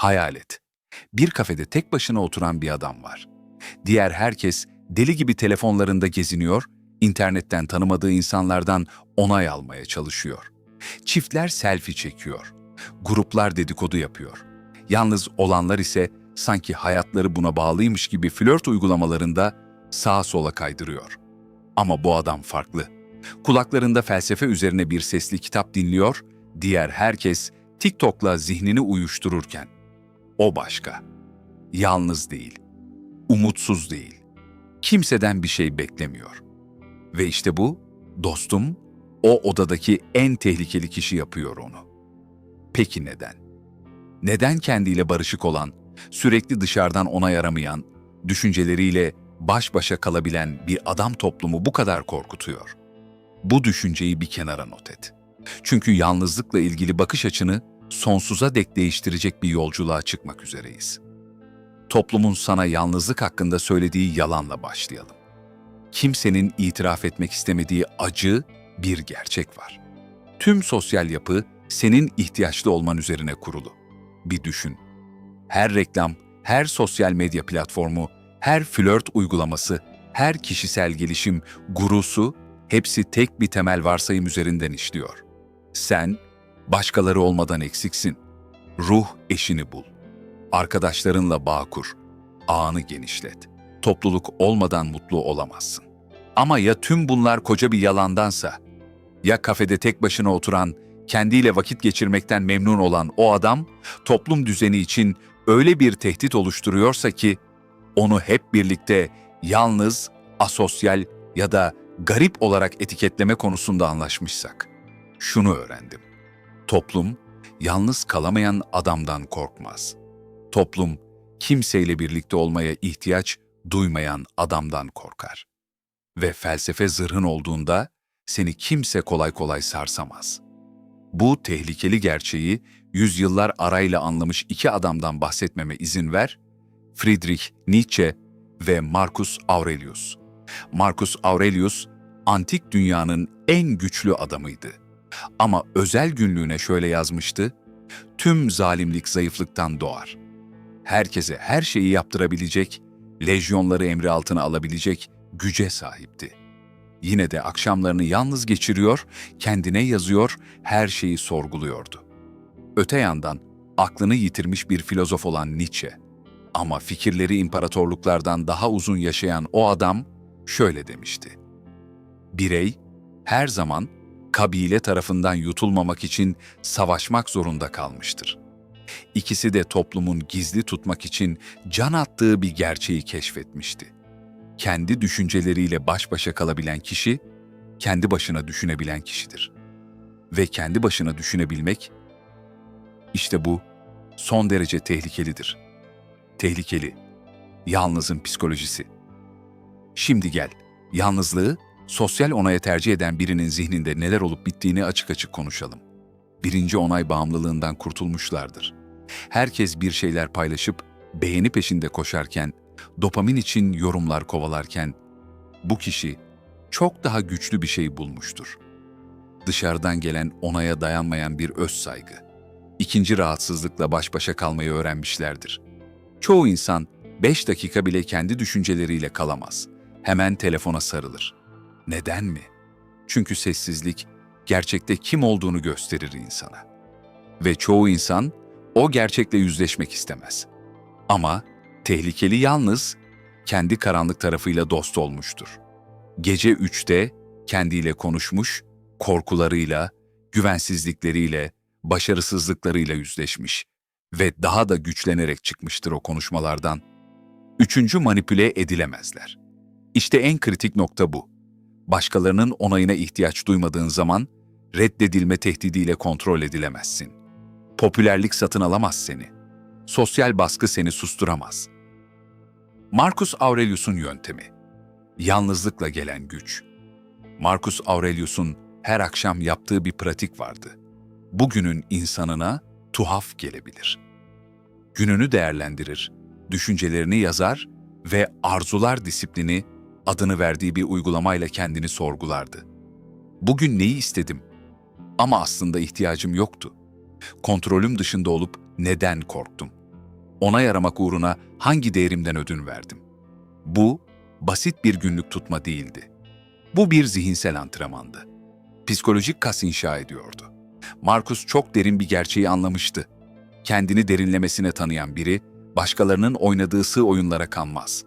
Hayal et. Bir kafede tek başına oturan bir adam var. Diğer herkes deli gibi telefonlarında geziniyor, internetten tanımadığı insanlardan onay almaya çalışıyor. Çiftler selfie çekiyor. Gruplar dedikodu yapıyor. Yalnız olanlar ise sanki hayatları buna bağlıymış gibi flört uygulamalarında sağa sola kaydırıyor. Ama bu adam farklı. Kulaklarında felsefe üzerine bir sesli kitap dinliyor, diğer herkes TikTok'la zihnini uyuştururken. O başka. Yalnız değil. Umutsuz değil. Kimseden bir şey beklemiyor. Ve işte bu, dostum, o odadaki en tehlikeli kişi yapıyor onu. Peki neden? Neden kendiyle barışık olan, sürekli dışarıdan onay aramayan, düşünceleriyle baş başa kalabilen bir adam toplumu bu kadar korkutuyor? Bu düşünceyi bir kenara not et. Çünkü yalnızlıkla ilgili bakış açını sonsuza dek değiştirecek bir yolculuğa çıkmak üzereyiz. Toplumun sana yalnızlık hakkında söylediği yalanla başlayalım. Kimsenin itiraf etmek istemediği acı bir gerçek var. Tüm sosyal yapı senin ihtiyaçlı olman üzerine kurulu. Bir düşün. Her reklam, her sosyal medya platformu, her flört uygulaması, her kişisel gelişim, gurusu hepsi tek bir temel varsayım üzerinden işliyor. Sen başkaları olmadan eksiksin. Ruh eşini bul. Arkadaşlarınla bağ kur. Ağını genişlet. Topluluk olmadan mutlu olamazsın. Ama ya tüm bunlar koca bir yalandansa? Ya kafede tek başına oturan, kendiyle vakit geçirmekten memnun olan o adam, toplum düzeni için öyle bir tehdit oluşturuyorsa ki, onu hep birlikte yalnız, asosyal ya da garip olarak etiketleme konusunda anlaşmışsak. Şunu öğrendim. Toplum, yalnız kalamayan adamdan korkmaz. Toplum, kimseyle birlikte olmaya ihtiyaç duymayan adamdan korkar. Ve felsefe zırhın olduğunda seni kimse kolay kolay sarsamaz. Bu tehlikeli gerçeği yüzyıllar arayla anlamış iki adamdan bahsetmeme izin ver, Friedrich Nietzsche ve Marcus Aurelius. Marcus Aurelius, antik dünyanın en güçlü adamıydı. Ama özel günlüğüne şöyle yazmıştı, tüm zalimlik zayıflıktan doğar. Herkese her şeyi yaptırabilecek, lejyonları emri altına alabilecek güce sahipti. Yine de akşamlarını yalnız geçiriyor, kendine yazıyor, her şeyi sorguluyordu. Öte yandan aklını yitirmiş bir filozof olan Nietzsche. Ama fikirleri imparatorluklardan daha uzun yaşayan o adam şöyle demişti. Birey her zaman kabile tarafından yutulmamak için savaşmak zorunda kalmıştır. İkisi de toplumun gizli tutmak için can attığı bir gerçeği keşfetmişti. Kendi düşünceleriyle baş başa kalabilen kişi, kendi başına düşünebilen kişidir. Ve kendi başına düşünebilmek, işte bu son derece tehlikelidir. Tehlikeli, yalnızın psikolojisi. Şimdi gel, yalnızlığı sosyal onaya tercih eden birinin zihninde neler olup bittiğini açık açık konuşalım. Birinci onay bağımlılığından kurtulmuşlardır. Herkes bir şeyler paylaşıp beğeni peşinde koşarken, dopamin için yorumlar kovalarken, bu kişi çok daha güçlü bir şey bulmuştur. Dışarıdan gelen onaya dayanmayan bir öz saygı. İkinci rahatsızlıkla baş başa kalmayı öğrenmişlerdir. Çoğu insan 5 dakika bile kendi düşünceleriyle kalamaz. Hemen telefona sarılır. Neden mi? Çünkü sessizlik gerçekte kim olduğunu gösterir insana. Ve çoğu insan o gerçekle yüzleşmek istemez. Ama tehlikeli yalnız kendi karanlık tarafıyla dost olmuştur. Gece üçte kendiyle konuşmuş, korkularıyla, güvensizlikleriyle, başarısızlıklarıyla yüzleşmiş ve daha da güçlenerek çıkmıştır o konuşmalardan. Üçüncü manipüle edilemezler. İşte en kritik nokta bu. Başkalarının onayına ihtiyaç duymadığın zaman reddedilme tehdidiyle kontrol edilemezsin. Popülerlik satın alamaz seni. Sosyal baskı seni susturamaz. Marcus Aurelius'un yöntemi. Yalnızlıkla gelen güç. Marcus Aurelius'un her akşam yaptığı bir pratik vardı. Bugünün insanına tuhaf gelebilir. Gününü değerlendirir, düşüncelerini yazar ve arzular disiplini adını verdiği bir uygulamayla kendini sorgulardı. Bugün neyi istedim? Ama aslında ihtiyacım yoktu. Kontrolüm dışında olup neden korktum? onay aramak uğruna hangi değerimden ödün verdim? Bu, basit bir günlük tutma değildi. Bu bir zihinsel antrenmandı. Psikolojik kas inşa ediyordu. Markus çok derin bir gerçeği anlamıştı. Kendini derinlemesine tanıyan biri, başkalarının oynadığı sığ oyunlara kanmaz.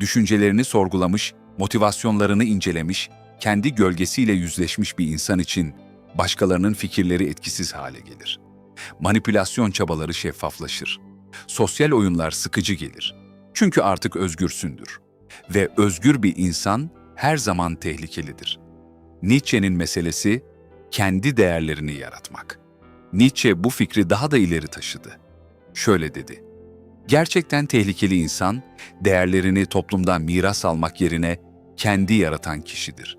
Düşüncelerini sorgulamış, motivasyonlarını incelemiş, kendi gölgesiyle yüzleşmiş bir insan için başkalarının fikirleri etkisiz hale gelir. Manipülasyon çabaları şeffaflaşır. Sosyal oyunlar sıkıcı gelir. Çünkü artık özgürsündür. Ve özgür bir insan her zaman tehlikelidir. Nietzsche'nin meselesi kendi değerlerini yaratmak. Nietzsche bu fikri daha da ileri taşıdı. Şöyle dedi: Gerçekten tehlikeli insan, değerlerini toplumdan miras almak yerine kendi yaratan kişidir.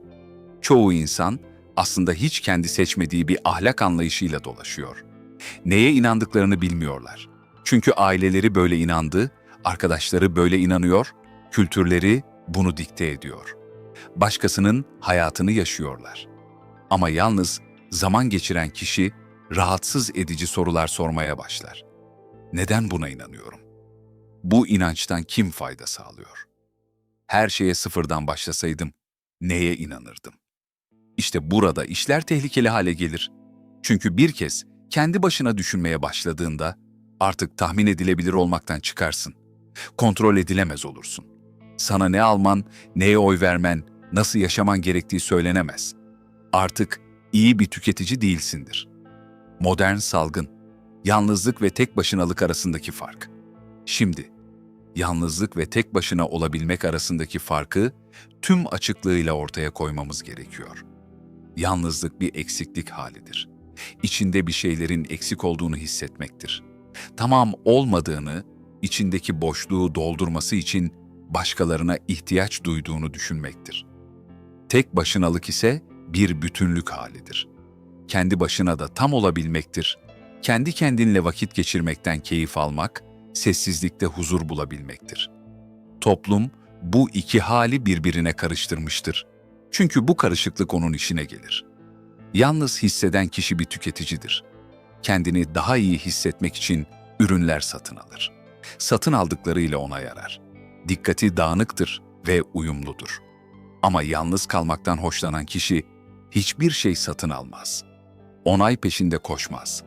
Çoğu insan aslında hiç kendi seçmediği bir ahlak anlayışıyla dolaşıyor. Neye inandıklarını bilmiyorlar. Çünkü aileleri böyle inandı, arkadaşları böyle inanıyor, kültürleri bunu dikte ediyor. Başkasının hayatını yaşıyorlar. Ama yalnız zaman geçiren kişi rahatsız edici sorular sormaya başlar. Neden buna inanıyorum? Bu inançtan kim fayda sağlıyor? Her şeye sıfırdan başlasaydım neye inanırdım? İşte burada işler tehlikeli hale gelir. Çünkü bir kez kendi başına düşünmeye başladığında artık tahmin edilebilir olmaktan çıkarsın. Kontrol edilemez olursun. Sana ne alman, neye oy vermen, nasıl yaşaman gerektiği söylenemez. Artık iyi bir tüketici değilsindir. Modern salgın, yalnızlık ve tek başınalık arasındaki fark. Şimdi, yalnızlık ve tek başına olabilmek arasındaki farkı tüm açıklığıyla ortaya koymamız gerekiyor. Yalnızlık bir eksiklik halidir. İçinde bir şeylerin eksik olduğunu hissetmektir. Tamam olmadığını, içindeki boşluğu doldurması için başkalarına ihtiyaç duyduğunu düşünmektir. Tek başınalık ise bir bütünlük halidir. Kendi başına da tam olabilmektir. Kendi kendinle vakit geçirmekten keyif almak, sessizlikte huzur bulabilmektir. Toplum bu iki hali birbirine karıştırmıştır. Çünkü bu karışıklık onun işine gelir. Yalnız hisseden kişi bir tüketicidir. Kendini daha iyi hissetmek için ürünler satın alır. Satın aldıklarıyla ona yarar. Dikkati dağınıktır ve uyumludur. Ama yalnız kalmaktan hoşlanan kişi hiçbir şey satın almaz. Onay peşinde koşmaz.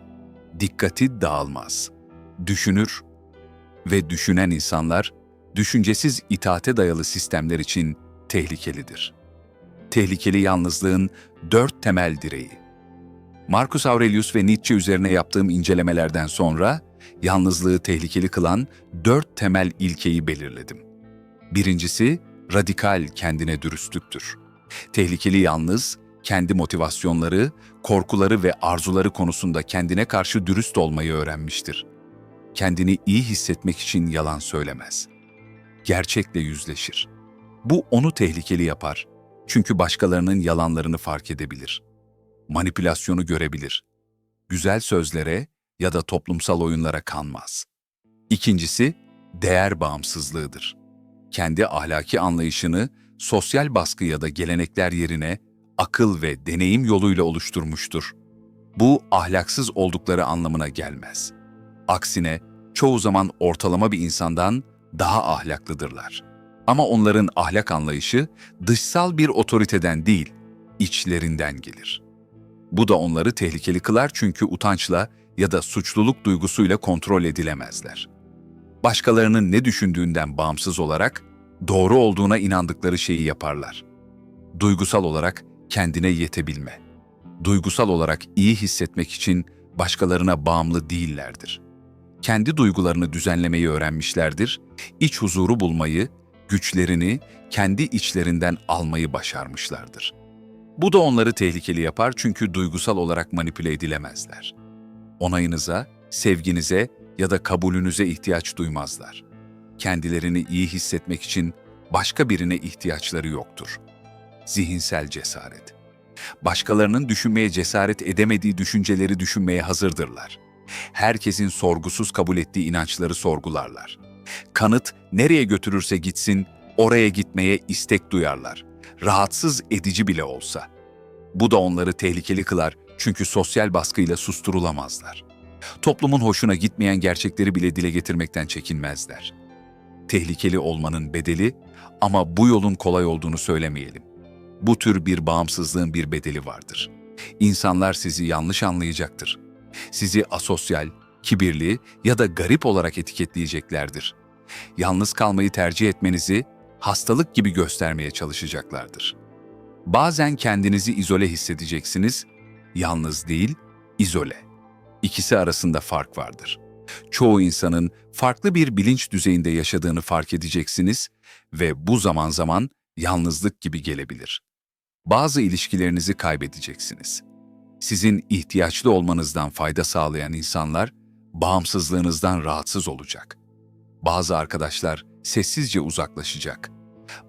Dikkati dağılmaz. Düşünür ve düşünen insanlar düşüncesiz itaate dayalı sistemler için tehlikelidir. Tehlikeli yalnızlığın dört temel direği. Marcus Aurelius ve Nietzsche üzerine yaptığım incelemelerden sonra yalnızlığı tehlikeli kılan dört temel ilkeyi belirledim. Birincisi, radikal kendine dürüstlüktür. Tehlikeli yalnız, kendi motivasyonları, korkuları ve arzuları konusunda kendine karşı dürüst olmayı öğrenmiştir. Kendini iyi hissetmek için yalan söylemez. Gerçekle yüzleşir. Bu onu tehlikeli yapar. Çünkü başkalarının yalanlarını fark edebilir. Manipülasyonu görebilir. Güzel sözlere ya da toplumsal oyunlara kanmaz. İkincisi, değer bağımsızlığıdır. Kendi ahlaki anlayışını sosyal baskı ya da gelenekler yerine akıl ve deneyim yoluyla oluşturmuştur. Bu ahlaksız oldukları anlamına gelmez. Aksine çoğu zaman ortalama bir insandan daha ahlaklıdırlar. Ama onların ahlak anlayışı dışsal bir otoriteden değil, içlerinden gelir. Bu da onları tehlikeli kılar çünkü utançla ya da suçluluk duygusuyla kontrol edilemezler. Başkalarının ne düşündüğünden bağımsız olarak doğru olduğuna inandıkları şeyi yaparlar. Duygusal olarak kendine yetebilme. Duygusal olarak iyi hissetmek için başkalarına bağımlı değillerdir. Kendi duygularını düzenlemeyi öğrenmişlerdir, iç huzuru bulmayı, güçlerini kendi içlerinden almayı başarmışlardır. Bu da onları tehlikeli yapar çünkü duygusal olarak manipüle edilemezler. Onayınıza, sevginize ya da kabulünüze ihtiyaç duymazlar. Kendilerini iyi hissetmek için başka birine ihtiyaçları yoktur. Zihinsel cesaret. Başkalarının düşünmeye cesaret edemediği düşünceleri düşünmeye hazırdırlar. Herkesin sorgusuz kabul ettiği inançları sorgularlar. Kanıt nereye götürürse gitsin, oraya gitmeye istek duyarlar. Rahatsız edici bile olsa. Bu da onları tehlikeli kılar çünkü sosyal baskıyla susturulamazlar. Toplumun hoşuna gitmeyen gerçekleri bile dile getirmekten çekinmezler. Tehlikeli olmanın bedeli ama bu yolun kolay olduğunu söylemeyelim. Bu tür bir bağımsızlığın bir bedeli vardır. İnsanlar sizi yanlış anlayacaktır. Sizi asosyal, kibirli ya da garip olarak etiketleyeceklerdir. Yalnız kalmayı tercih etmenizi hastalık gibi göstermeye çalışacaklardır. Bazen kendinizi izole hissedeceksiniz, yalnız değil, izole. İkisi arasında fark vardır. Çoğu insanın farklı bir bilinç düzeyinde yaşadığını fark edeceksiniz ve bu zaman zaman yalnızlık gibi gelebilir. Bazı ilişkilerinizi kaybedeceksiniz. Sizin ihtiyaçlı olmanızdan fayda sağlayan insanlar bağımsızlığınızdan rahatsız olacak. Bazı arkadaşlar sessizce uzaklaşacak.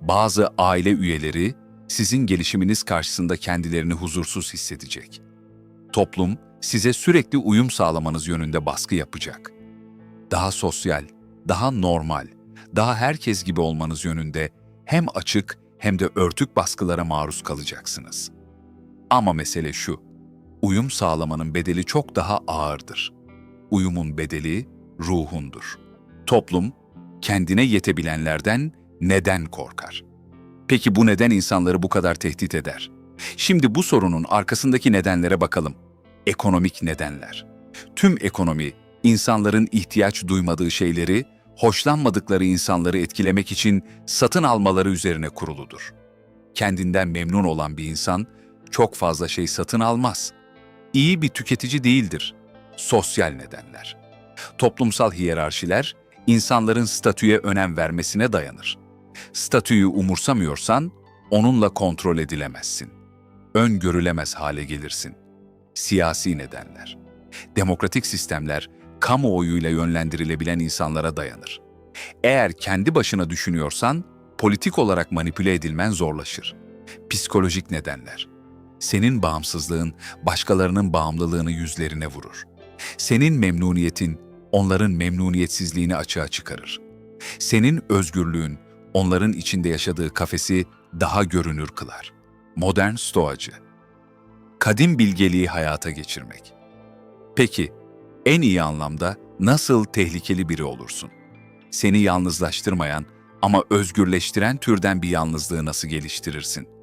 Bazı aile üyeleri sizin gelişiminiz karşısında kendilerini huzursuz hissedecek. Toplum size sürekli uyum sağlamanız yönünde baskı yapacak. Daha sosyal, daha normal, daha herkes gibi olmanız yönünde hem açık hem de örtük baskılara maruz kalacaksınız. Ama mesele şu, uyum sağlamanın bedeli çok daha ağırdır. Uyumun bedeli ruhundur. Toplum, kendine yetebilenlerden neden korkar? Peki bu neden insanları bu kadar tehdit eder? Şimdi bu sorunun arkasındaki nedenlere bakalım. Ekonomik nedenler. Tüm ekonomi, insanların ihtiyaç duymadığı şeyleri, hoşlanmadıkları insanları etkilemek için satın almaları üzerine kuruludur. Kendinden memnun olan bir insan çok fazla şey satın almaz. İyi bir tüketici değildir. Sosyal nedenler. Toplumsal hiyerarşiler insanların statüye önem vermesine dayanır. Statüyü umursamıyorsan onunla kontrol edilemezsin. Öngörülemez hale gelirsin. Siyasi nedenler. Demokratik sistemler kamuoyuyla yönlendirilebilen insanlara dayanır. Eğer kendi başına düşünüyorsan politik olarak manipüle edilmen zorlaşır. Psikolojik nedenler. Senin bağımsızlığın başkalarının bağımlılığını yüzlerine vurur. Senin memnuniyetin onların memnuniyetsizliğini açığa çıkarır. Senin özgürlüğün onların içinde yaşadığı kafesi daha görünür kılar. Modern stoacı. Kadim bilgeliği hayata geçirmek. Peki, en iyi anlamda nasıl tehlikeli biri olursun? Seni yalnızlaştırmayan ama özgürleştiren türden bir yalnızlığı nasıl geliştirirsin?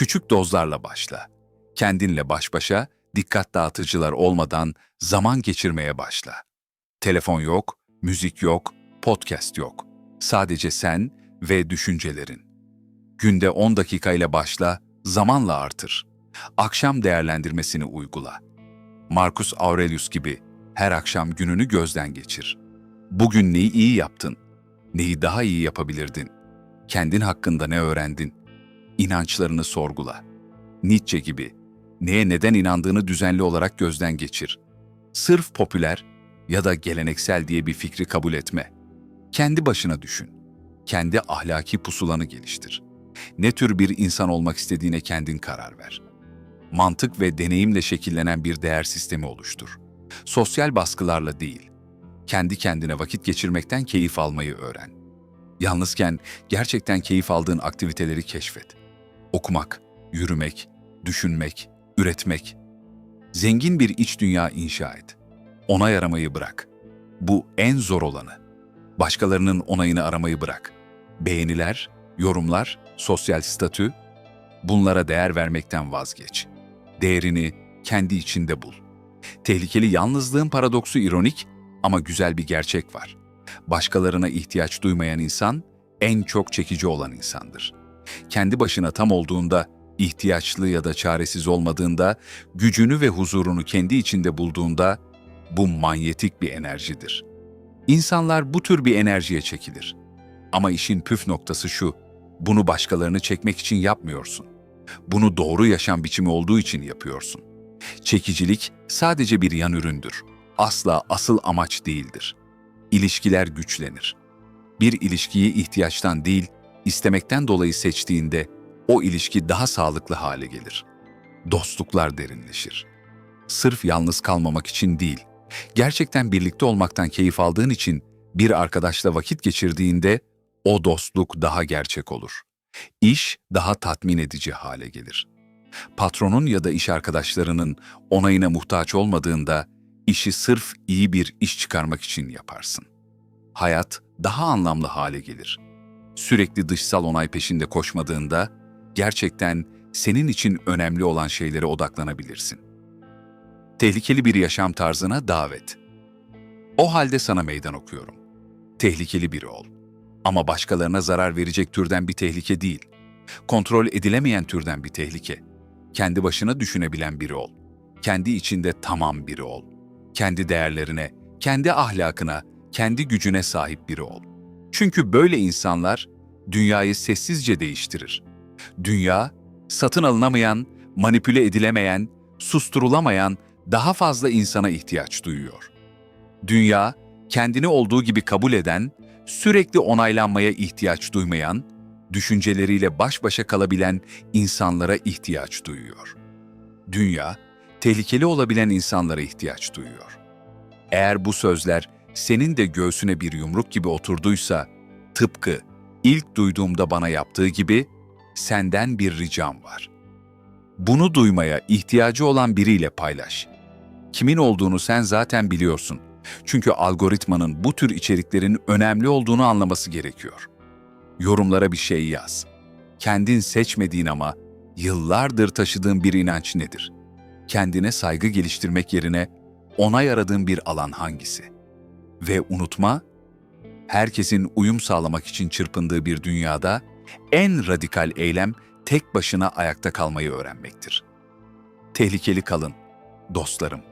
Küçük dozlarla başla. Kendinle baş başa, dikkat dağıtıcılar olmadan zaman geçirmeye başla. Telefon yok, müzik yok, podcast yok. Sadece sen ve düşüncelerin. Günde 10 dakikayla başla, zamanla artır. Akşam değerlendirmesini uygula. Marcus Aurelius gibi her akşam gününü gözden geçir. Bugün neyi iyi yaptın? Neyi daha iyi yapabilirdin? Kendin hakkında ne öğrendin? İnançlarını sorgula. Nietzsche gibi neye neden inandığını düzenli olarak gözden geçir. Sırf popüler ya da geleneksel diye bir fikri kabul etme. Kendi başına düşün. Kendi ahlaki pusulanı geliştir. Ne tür bir insan olmak istediğine kendin karar ver. Mantık ve deneyimle şekillenen bir değer sistemi oluştur. Sosyal baskılarla değil, kendi kendine vakit geçirmekten keyif almayı öğren. Yalnızken gerçekten keyif aldığın aktiviteleri keşfet. Okumak, yürümek, düşünmek, üretmek. Zengin bir iç dünya inşa et. Onay aramayı bırak. Bu en zor olanı. Başkalarının onayını aramayı bırak. Beğeniler, yorumlar, sosyal statü, bunlara değer vermekten vazgeç. Değerini kendi içinde bul. Tehlikeli yalnızlığın paradoksu ironik ama güzel bir gerçek var. Başkalarına ihtiyaç duymayan insan en çok çekici olan insandır. Kendi başına tam olduğunda, ihtiyaçlı ya da çaresiz olmadığında, gücünü ve huzurunu kendi içinde bulduğunda bu manyetik bir enerjidir. İnsanlar bu tür bir enerjiye çekilir. Ama işin püf noktası şu, bunu başkalarını çekmek için yapmıyorsun. Bunu doğru yaşam biçimi olduğu için yapıyorsun. Çekicilik sadece bir yan üründür. Asla asıl amaç değildir. İlişkiler güçlenir. Bir ilişkiyi ihtiyaçtan değil, istemekten dolayı seçtiğinde o ilişki daha sağlıklı hale gelir. Dostluklar derinleşir. Sırf yalnız kalmamak için değil, gerçekten birlikte olmaktan keyif aldığın için bir arkadaşla vakit geçirdiğinde o dostluk daha gerçek olur. İş daha tatmin edici hale gelir. Patronun ya da iş arkadaşlarının onayına muhtaç olmadığında İşi sırf iyi bir iş çıkarmak için yaparsın. Hayat daha anlamlı hale gelir. Sürekli dışsal onay peşinde koşmadığında gerçekten senin için önemli olan şeylere odaklanabilirsin. Tehlikeli bir yaşam tarzına davet. O halde sana meydan okuyorum. Tehlikeli biri ol. Ama başkalarına zarar verecek türden bir tehlike değil. Kontrol edilemeyen türden bir tehlike. Kendi başına düşünebilen biri ol. Kendi içinde tamam biri ol. Kendi değerlerine, kendi ahlakına, kendi gücüne sahip biri ol. Çünkü böyle insanlar dünyayı sessizce değiştirir. Dünya, satın alınamayan, manipüle edilemeyen, susturulamayan daha fazla insana ihtiyaç duyuyor. Dünya, kendini olduğu gibi kabul eden, sürekli onaylanmaya ihtiyaç duymayan, düşünceleriyle baş başa kalabilen insanlara ihtiyaç duyuyor. Dünya, tehlikeli olabilen insanlara ihtiyaç duyuyor. Eğer bu sözler senin de göğsüne bir yumruk gibi oturduysa, tıpkı ilk duyduğumda bana yaptığı gibi senden bir ricam var. Bunu duymaya ihtiyacı olan biriyle paylaş. Kimin olduğunu sen zaten biliyorsun. Çünkü algoritmanın bu tür içeriklerin önemli olduğunu anlaması gerekiyor. Yorumlara bir şey yaz. Kendin seçmediğin ama yıllardır taşıdığın bir inanç nedir? Kendine saygı geliştirmek yerine onay aradığın bir alan hangisi? Ve unutma, herkesin uyum sağlamak için çırpındığı bir dünyada en radikal eylem tek başına ayakta kalmayı öğrenmektir. Tehlikeli kalın, dostlarım.